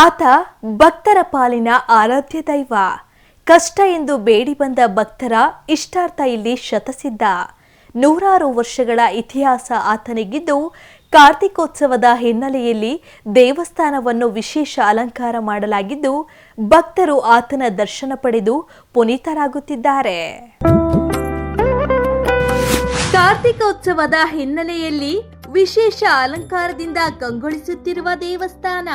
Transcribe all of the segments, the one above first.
ಆತ ಭಕ್ತರ ಪಾಲಿನ ಆರಾಧ್ಯ ದೈವ. ಕಷ್ಟ ಎಂದು ಬೇಡಿ ಬಂದ ಭಕ್ತರ ಇಷ್ಟಾರ್ಥ ಇಲ್ಲಿ ಶತಸಿದ್ಧ. ನೂರಾರು ವರ್ಷಗಳ ಇತಿಹಾಸ ಆತನಿಗಿದ್ದು, ಕಾರ್ತಿಕೋತ್ಸವದ ಹಿನ್ನೆಲೆಯಲ್ಲಿ ದೇವಸ್ಥಾನವನ್ನು ವಿಶೇಷ ಅಲಂಕಾರ ಮಾಡಲಾಗಿದ್ದು, ಭಕ್ತರು ಆತನ ದರ್ಶನ ಪಡೆದು ಪುನೀತರಾಗುತ್ತಿದ್ದಾರೆ. ಕಾರ್ತಿಕೋತ್ಸವದ ಹಿನ್ನೆಲೆಯಲ್ಲಿ ವಿಶೇಷ ಅಲಂಕಾರದಿಂದ ಕಂಗೊಳಿಸುತ್ತಿರುವ ದೇವಸ್ಥಾನ.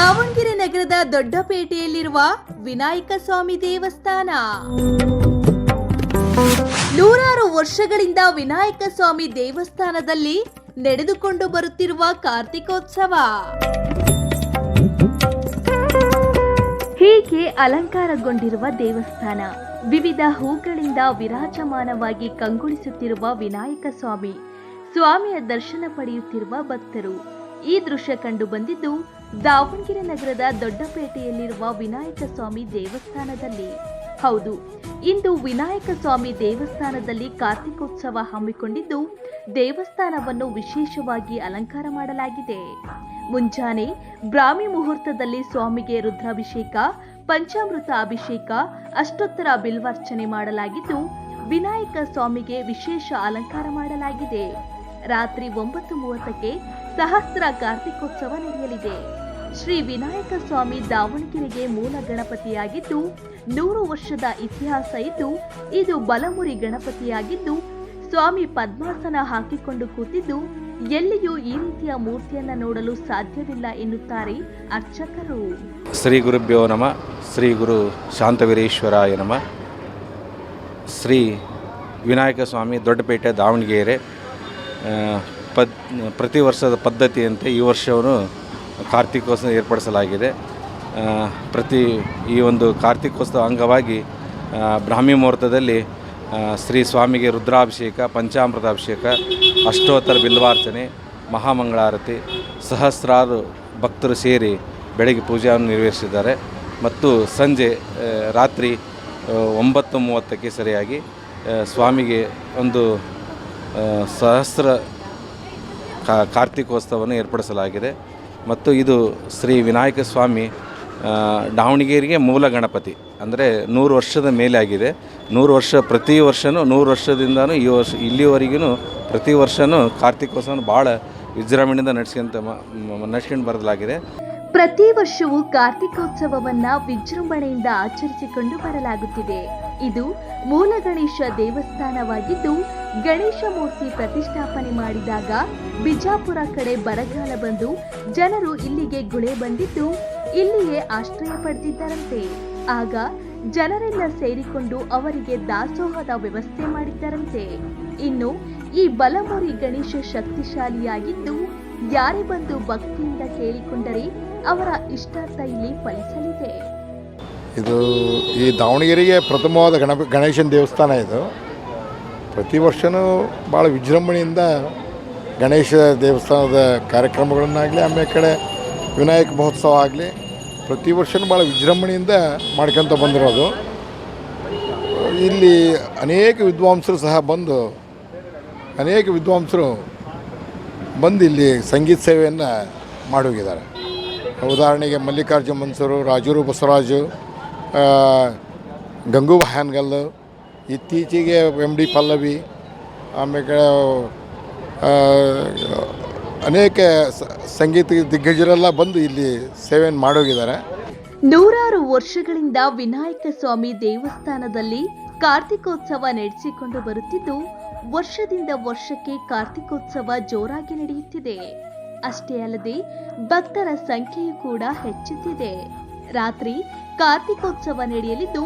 ದಾವಣಗೆರೆ ನಗರದ ದೊಡ್ಡಪೇಟೆಯಲ್ಲಿರುವ ವಿನಾಯಕ ಸ್ವಾಮಿ ದೇವಸ್ಥಾನ. ನೂರಾರು ವರ್ಷಗಳಿಂದ ವಿನಾಯಕ ಸ್ವಾಮಿ ದೇವಸ್ಥಾನದಲ್ಲಿ ನಡೆದುಕೊಂಡು ಬರುತ್ತಿರುವ ಕಾರ್ತಿಕೋತ್ಸವ. ಹೀಗೆ ಅಲಂಕಾರಗೊಂಡಿರುವ ದೇವಸ್ಥಾನ, ವಿವಿಧ ಹೂಗಳಿಂದ ವಿರಾಜಮಾನವಾಗಿ ಕಂಗೊಳಿಸುತ್ತಿರುವ ವಿನಾಯಕ ಸ್ವಾಮಿ, ಸ್ವಾಮಿಯ ದರ್ಶನ ಪಡೆಯುತ್ತಿರುವ ಭಕ್ತರು. ಈ ದೃಶ್ಯ ಕಂಡು ಬಂದಿದ್ದು ದಾವಣಗೆರೆ ನಗರದ ದೊಡ್ಡಪೇಟೆಯಲ್ಲಿರುವ ವಿನಾಯಕ ಸ್ವಾಮಿ ದೇವಸ್ಥಾನದಲ್ಲಿ. ಹೌದು, ಇಂದು ವಿನಾಯಕ ಸ್ವಾಮಿ ದೇವಸ್ಥಾನದಲ್ಲಿ ಕಾರ್ತಿಕೋತ್ಸವ ಹಮ್ಮಿಕೊಂಡಿದ್ದು ದೇವಸ್ಥಾನವನ್ನು ವಿಶೇಷವಾಗಿ ಅಲಂಕಾರ ಮಾಡಲಾಗಿದೆ. ಮುಂಜಾನೆ ಬ್ರಾಹ್ಮಿ ಮುಹೂರ್ತದಲ್ಲಿ ಸ್ವಾಮಿಗೆ ರುದ್ರಾಭಿಷೇಕ, ಪಂಚಾಮೃತ ಅಭಿಷೇಕ, ಅಷ್ಟೋತ್ತರ ಬಿಲ್ವಾರ್ಚನೆ ಮಾಡಲಾಗಿದ್ದು ವಿನಾಯಕ ಸ್ವಾಮಿಗೆ ವಿಶೇಷ ಅಲಂಕಾರ ಮಾಡಲಾಗಿದೆ. ರಾತ್ರಿ ಒಂಬತ್ತು ಮೂವತ್ತಕ್ಕೆ ಸಹಸ್ರ ಕಾರ್ತಿಕೋತ್ಸವ ನಡೆಯಲಿದೆ. ಶ್ರೀ ವಿನಾಯಕ ಸ್ವಾಮಿ ದಾವಣಗೆರೆಗೆ ಮೂಲ ಗಣಪತಿಯಾಗಿದ್ದು, ನೂರು ವರ್ಷದ ಇತಿಹಾಸ ಇದ್ದು, ಇದು ಬಲಮುರಿ ಗಣಪತಿಯಾಗಿದ್ದು, ಸ್ವಾಮಿ ಪದ್ಮಾಸನ ಹಾಕಿಕೊಂಡು ಕೂತಿದ್ದು, ಎಲ್ಲಿಯೂ ಈ ರೀತಿಯ ಮೂರ್ತಿಯನ್ನು ನೋಡಲು ಸಾಧ್ಯವಿಲ್ಲ ಎನ್ನುತ್ತಾರೆ ಅರ್ಚಕರು. ಶ್ರೀ ಗುರುಭ್ಯೋ ನಮ, ಶ್ರೀ ಗುರು ಶಾಂತವೀರೇಶ್ವರಾಯ ನಮ, ಶ್ರೀ ವಿನಾಯಕ ಸ್ವಾಮಿ ದೊಡ್ಡಪೇಟೆ ದಾವಣಗೆರೆ ಪದ್, ಪ್ರತಿ ವರ್ಷದ ಪದ್ಧತಿಯಂತೆ ಈ ವರ್ಷವನ್ನು ಕಾರ್ತಿಕೋತ್ಸವ ಏರ್ಪಡಿಸಲಾಗಿದೆ. ಪ್ರತಿ ಈ ಒಂದು ಕಾರ್ತಿಕೋತ್ಸವ ಅಂಗವಾಗಿ ಬ್ರಾಹ್ಮಿ ಮುಹೂರ್ತದಲ್ಲಿ ಶ್ರೀ ಸ್ವಾಮಿಗೆ ರುದ್ರಾಭಿಷೇಕ, ಪಂಚಾಮೃತಾಭಿಷೇಕ, ಅಷ್ಟೋತ್ತರ ಬಿಲ್ವಾರ್ಚನೆ, ಮಹಾಮಂಗಳಾರತಿ, ಸಹಸ್ರಾರು ಭಕ್ತರು ಸೇರಿ ಬೆಳಗ್ಗೆ ಪೂಜೆಯನ್ನು ನೆರವೇರಿಸಿದ್ದಾರೆ ಮತ್ತು ಸಂಜೆ ರಾತ್ರಿ ಒಂಬತ್ತು ಮೂವತ್ತಕ್ಕೆ ಸರಿಯಾಗಿ ಸ್ವಾಮಿಗೆ ಒಂದು ಸಹಸ್ರ ಕಾರ್ತಿಕೋತ್ಸವವನ್ನು ಏರ್ಪಡಿಸಲಾಗಿದೆ. ಮತ್ತು ಇದು ಶ್ರೀ ವಿನಾಯಕ ಸ್ವಾಮಿ ದಾವಣಗೆರೆಗೆ ಮೂಲ ಗಣಪತಿ. ಅಂದರೆ ನೂರು ವರ್ಷದ ಮೇಲೆ ಆಗಿದೆ. ನೂರು ವರ್ಷ, ಪ್ರತಿ ವರ್ಷವೂ ನೂರು ವರ್ಷದಿಂದನೂ ಈ ವರ್ಷ ಇಲ್ಲಿವರೆಗೂ ಪ್ರತಿ ವರ್ಷವೂ ಕಾರ್ತಿಕೋತ್ಸವನ ಭಾಳ ವಿಜೃಂಭಣೆಯಿಂದ ನಡೆಸ್ಕೊಂತ ನಡೆಸ್ಕೊಂಡು ಬರಲಾಗಿದೆ. ಪ್ರತಿ ವರ್ಷವೂ ಕಾರ್ತಿಕೋತ್ಸವವನ್ನು ವಿಜೃಂಭಣೆಯಿಂದ ಆಚರಿಸಿಕೊಂಡು ಬರಲಾಗುತ್ತಿದೆ. ಇದು ಮೂಲ ಗಣೇಶ ದೇವಸ್ಥಾನವಾಗಿದ್ದು, ಗಣೇಶ ಮೂರ್ತಿ ಪ್ರತಿಷ್ಠಾಪನೆ ಮಾಡಿದಾಗ ಬಿಜಾಪುರ ಕಡೆ ಬರಗಾಲ ಬಂದು ಜನರು ಇಲ್ಲಿಗೆ ಗುಳೆ ಬಂದಿದ್ದು, ಇಲ್ಲಿಯೇ ಆಶ್ರಯ ಪಡೆದಿದ್ದರಂತೆ. ಆಗ ಜನರೆಲ್ಲ ಸೇರಿಕೊಂಡು ಅವರಿಗೆ ದಾಸೋಹದ ವ್ಯವಸ್ಥೆ ಮಾಡಿದ್ದರಂತೆ. ಇನ್ನು ಈ ಬಲಮುರಿ ಗಣೇಶ ಶಕ್ತಿಶಾಲಿಯಾಗಿದ್ದು, ಯಾರೇ ಬಂದು ಭಕ್ತಿಯಿಂದ ಕೇಳಿಕೊಂಡರೆ ಅವರ ಇಷ್ಟಾರ್ಥ ಇಲ್ಲಿ ಫಲಿಸಲಿದೆ. ಇದು ಈ ದಾವಣಗೆರೆಗೆ ಪ್ರಥಮವಾದ ಗಣಪ ಗಣೇಶನ ದೇವಸ್ಥಾನ ಇದು. ಪ್ರತಿ ವರ್ಷವೂ ಭಾಳ ವಿಜೃಂಭಣೆಯಿಂದ ಗಣೇಶ ದೇವಸ್ಥಾನದ ಕಾರ್ಯಕ್ರಮಗಳನ್ನಾಗಲಿ, ಆಮೇಲೆ ಕಡೆ ವಿನಾಯಕ ಮಹೋತ್ಸವ ಆಗಲಿ, ಪ್ರತಿ ವರ್ಷವೂ ಭಾಳ ವಿಜೃಂಭಣೆಯಿಂದ ಮಾಡ್ಕೊತ ಬಂದಿರೋದು. ಇಲ್ಲಿ ಅನೇಕ ವಿದ್ವಾಂಸರು ಸಹ ಬಂದು, ಅನೇಕ ವಿದ್ವಾಂಸರು ಬಂದು ಇಲ್ಲಿ ಸಂಗೀತ ಸೇವೆಯನ್ನು ಮಾಡೋಗಿದ್ದಾರೆ ಉದಾಹರಣೆಗೆ ಮಲ್ಲಿಕಾರ್ಜುನ ಮನ್ಸೂರು ರಾಜೂರು ಬಸವರಾಜು ಗಂಗು ಹಾನ್ಗಲ್ ಇತ್ತೀಚೆಗೆ ಎಂ ಡಿ ಪಲ್ಲವಿ ಆಮೇಲೆ ಅನೇಕ ಸಂಗೀತ ದಿಗ್ಗಜರೆಲ್ಲ ಬಂದು ಇಲ್ಲಿ ಸೇವೆಯನ್ನು ಮಾಡೋಗಿದ್ದಾರೆ. ನೂರಾರು ವರ್ಷಗಳಿಂದ ವಿನಾಯಕ ಸ್ವಾಮಿ ದೇವಸ್ಥಾನದಲ್ಲಿ ಕಾರ್ತಿಕೋತ್ಸವ ನಡೆಸಿಕೊಂಡು ಬರುತ್ತಿದ್ದು, ವರ್ಷದಿಂದ ವರ್ಷಕ್ಕೆ ಕಾರ್ತಿಕೋತ್ಸವ ಜೋರಾಗಿ ನಡೆಯುತ್ತಿದೆ. ಅಷ್ಟೇ ಅಲ್ಲದೆ, ಭಕ್ತರ ಸಂಖ್ಯೆಯು ಕೂಡ ಹೆಚ್ಚುತ್ತಿದೆ. ರಾತ್ರಿ ಕಾರ್ತಿಕೋತ್ಸವ ನಡೆಯಲಿದ್ದು,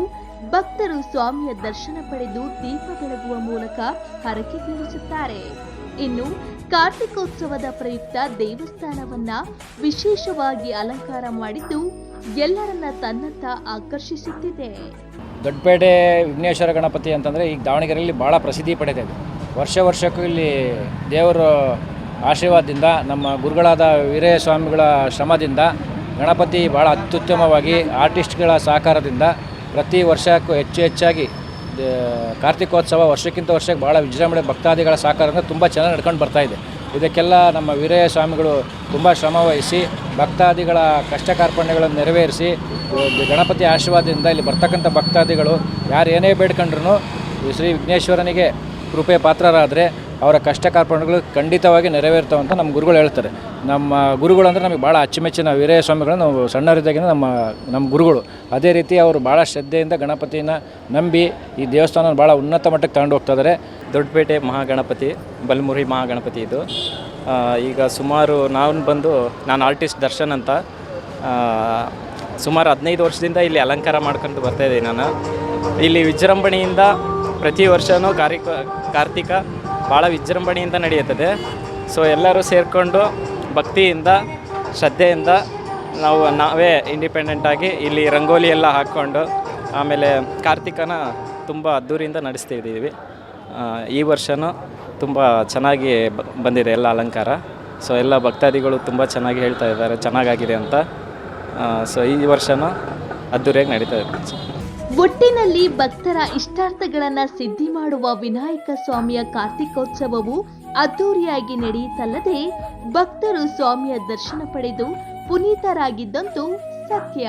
ಭಕ್ತರು ಸ್ವಾಮಿಯ ದರ್ಶನ ಪಡೆದು ದೀಪ ಬೆಳಗುವ ಮೂಲಕ ಹರಕೆ ತೀರಿಸುತ್ತಾರೆ ಇನ್ನು ಕಾರ್ತಿಕೋತ್ಸವದ ಪ್ರಯುಕ್ತ ದೇವಸ್ಥಾನವನ್ನ ವಿಶೇಷವಾಗಿ ಅಲಂಕಾರ ಮಾಡಿದ್ದು, ಎಲ್ಲರನ್ನ ತನ್ನತ್ತ ಆಕರ್ಷಿಸುತ್ತಿದೆ. ದೊಡ್ಡಪೇಟೆ ವಿಘ್ನೇಶ್ವರ ಗಣಪತಿ ಅಂತಂದರೆ ಈಗ ದಾವಣಗೆರೆಯಲ್ಲಿ ಭಾಳ ಪ್ರಸಿದ್ಧಿ ಪಡೆದಿದೆ ವರ್ಷ ವರ್ಷಕ್ಕೂ ಇಲ್ಲಿ ದೇವರ ಆಶೀರ್ವಾದದಿಂದ, ನಮ್ಮ ಗುರುಗಳಾದ ವೀರಯ್ಯ ಸ್ವಾಮಿಗಳ ಶ್ರಮದಿಂದ ಗಣಪತಿ ಭಾಳ ಅತ್ಯುತ್ತಮವಾಗಿ ಆರ್ಟಿಸ್ಟ್ಗಳ ಸಹಕಾರದಿಂದ ಪ್ರತಿ ವರ್ಷಕ್ಕೂ ಹೆಚ್ಚು ಹೆಚ್ಚಾಗಿ ಕಾರ್ತಿಕೋತ್ಸವ ವರ್ಷಕ್ಕಿಂತ ವರ್ಷಕ್ಕೆ ಭಾಳ ವಿಜೃಂಭಣೆ ಭಕ್ತಾದಿಗಳ ಸಹಕಾರದಿಂದ ತುಂಬ ಚೆನ್ನಾಗಿ ನಡ್ಕೊಂಡು ಬರ್ತಾ ಇದೆ. ಇದಕ್ಕೆಲ್ಲ ನಮ್ಮ ವೀರಯ್ಯ ಸ್ವಾಮಿಗಳು ತುಂಬ ಶ್ರಮ ವಹಿಸಿ, ಭಕ್ತಾದಿಗಳ ಕಷ್ಟ ಕಾರ್ಪಣ್ಯಗಳನ್ನು ನೆರವೇರಿಸಿ ಗಣಪತಿ ಆಶೀರ್ವಾದದಿಂದ ಇಲ್ಲಿ ಬರ್ತಕ್ಕಂಥ ಭಕ್ತಾದಿಗಳು ಯಾರು ಏನೇ ಬೇಡ್ಕೊಂಡ್ರು ಶ್ರೀ ವಿಘ್ನೇಶ್ವರನಿಗೆ ಕೃಪೆ ಪಾತ್ರರಾದರೆ ಅವರ ಕಷ್ಟ ಕಾರ್ಪಣ್ಯಗಳು ಖಂಡಿತವಾಗಿ ನೆರವೇರ್ತವೆ ಅಂತ ನಮ್ಮ ಗುರುಗಳು ಹೇಳ್ತಾರೆ. ನಮ್ಮ ಗುರುಗಳು ಅಂದರೆ ನಮಗೆ ಭಾಳ ಅಚ್ಚುಮೆಚ್ಚಿನ ವೀರಯ್ಯ ಸ್ವಾಮಿಗಳು ನಾವು ಸಣ್ಣವರಿದ್ದಾಗಿಂದ ನಮ್ಮ ನಮ್ಮ ಗುರುಗಳು. ಅದೇ ರೀತಿ ಅವರು ಭಾಳ ಶ್ರದ್ಧೆಯಿಂದ ಗಣಪತಿನ ನಂಬಿ ಈ ದೇವಸ್ಥಾನ ಭಾಳ ಉನ್ನತ ಮಟ್ಟಕ್ಕೆ ತಗೊಂಡು ಹೋಗ್ತಾ ಇದ್ದಾರೆ. ದೊಡ್ಡಪೇಟೆ ಮಹಾಗಣಪತಿ, ಬಲ್ಮುರಿ ಮಹಾಗಣಪತಿ ಇದು. ಈಗ ಸುಮಾರು ನಾನು ಬಂದು, ನಾನು ಆರ್ಟಿಸ್ಟ್ ದರ್ಶನ್ ಅಂತ ಸುಮಾರು ಹದಿನೈದು ವರ್ಷದಿಂದ ಇಲ್ಲಿ ಅಲಂಕಾರ ಮಾಡ್ಕೊಂಡು ಬರ್ತಾಯಿದ್ದೀನಿ ನಾನು. ಇಲ್ಲಿ ವಿಜೃಂಭಣೆಯಿಂದ ಪ್ರತಿ ವರ್ಷವೂ ಕಾರ್ಯ ಕಾರ್ತಿಕ ಭಾಳ ವಿಜೃಂಭಣೆಯಿಂದ ನಡೆಯುತ್ತದೆ. ಸೊ ಎಲ್ಲರೂ ಸೇರಿಕೊಂಡು ಭಕ್ತಿಯಿಂದ, ಶ್ರದ್ಧೆಯಿಂದ ನಾವು ನಾವೇ ಇಂಡಿಪೆಂಡೆಂಟಾಗಿ ಇಲ್ಲಿ ರಂಗೋಲಿ ಎಲ್ಲ ಹಾಕ್ಕೊಂಡು, ಆಮೇಲೆ ಕಾರ್ತಿಕನ ತುಂಬ ಅದ್ದೂರಿಯಿಂದ ನಡೆಸ್ತಿದ್ದೀವಿ ಈ ವರ್ಷವೂ ತುಂಬ ಚೆನ್ನಾಗಿ ಬಂದಿದೆ ಎಲ್ಲ ಅಲಂಕಾರ. ಸೊ ಎಲ್ಲ ಭಕ್ತಾದಿಗಳು ತುಂಬ ಚೆನ್ನಾಗಿ ಹೇಳ್ತಾ ಇದ್ದಾರೆ, ಚೆನ್ನಾಗಾಗಿದೆ ಅಂತ. ಸೊ ಈ ವರ್ಷವೂ ಅದ್ದೂರಿಯಾಗಿ ನಡೀತಾ ಇದೆ. ಒಟ್ಟಿನಲ್ಲಿ ಭಕ್ತರ ಇಷ್ಟಾರ್ಥಗಳನ್ನ ಸಿದ್ಧಿ ಮಾಡುವ ವಿನಾಯಕ ಸ್ವಾಮಿಯ ಕಾರ್ತಿಕೋತ್ಸವವು ಅದ್ದೂರಿಯಾಗಿ ನಡೆಯಿತಲ್ಲದೆ ಭಕ್ತರು ಸ್ವಾಮಿಯ ದರ್ಶನ ಪಡೆದು ಪುನೀತರಾಗಿದ್ದಂತೂ ಸತ್ಯ.